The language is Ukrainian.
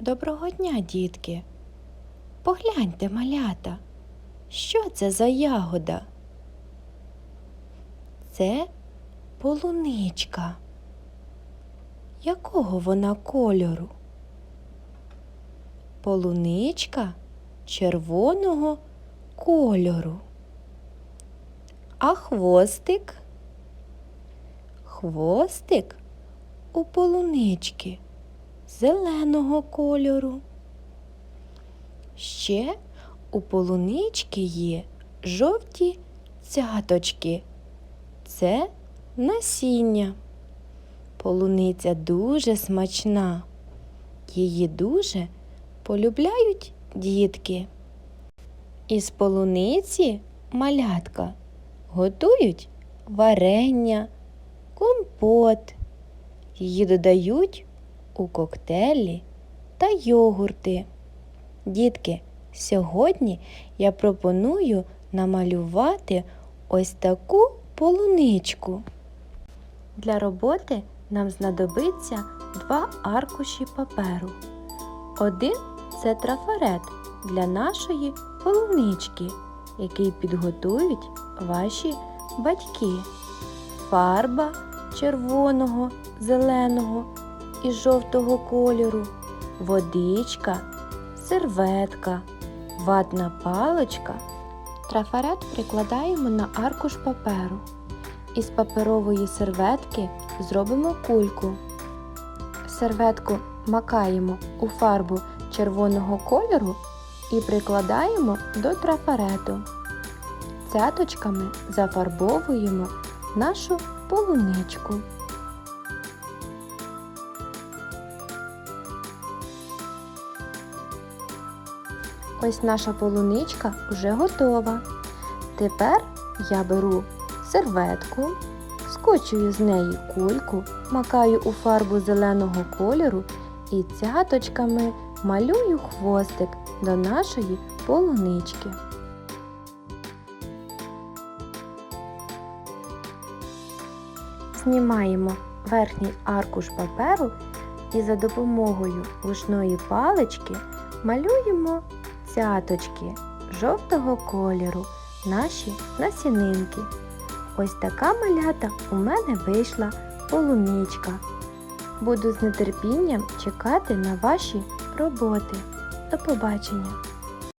Доброго дня, дітки. Погляньте, малята, що це за ягода? Це полуничка. Якого вона кольору? Полуничка червоного кольору. А хвостик? Хвостик у полунички зеленого кольору. Ще у полунички є жовті цяточки. Це насіння. Полуниця дуже смачна. Її дуже полюбляють дітки. Із полуниці малятка готують варення, компот. Її додають у коктейлі та йогурти. Дітки, сьогодні я пропоную намалювати ось таку полуничку. Для роботи нам знадобиться два аркуші паперу. Один це трафарет для нашої полунички, який підготують ваші батьки. Фарба червоного, зеленого і жовтого кольору, водичка, серветка, ватна паличка. Трафарет прикладаємо на аркуш паперу. Із паперової серветки зробимо кульку. Серветку макаємо у фарбу червоного кольору і прикладаємо до трафарету. Цяточками зафарбовуємо нашу полуничку. Ось наша полуничка вже готова. Тепер я беру серветку, скочую з неї кульку, макаю у фарбу зеленого кольору і цяточками малюю хвостик до нашої полунички. Знімаємо верхній аркуш паперу і за допомогою ручної палички малюємо цяточки жовтого кольору, наші насінинки. Ось така малята у мене вийшла полуничка. Буду з нетерпінням чекати на ваші роботи. До побачення!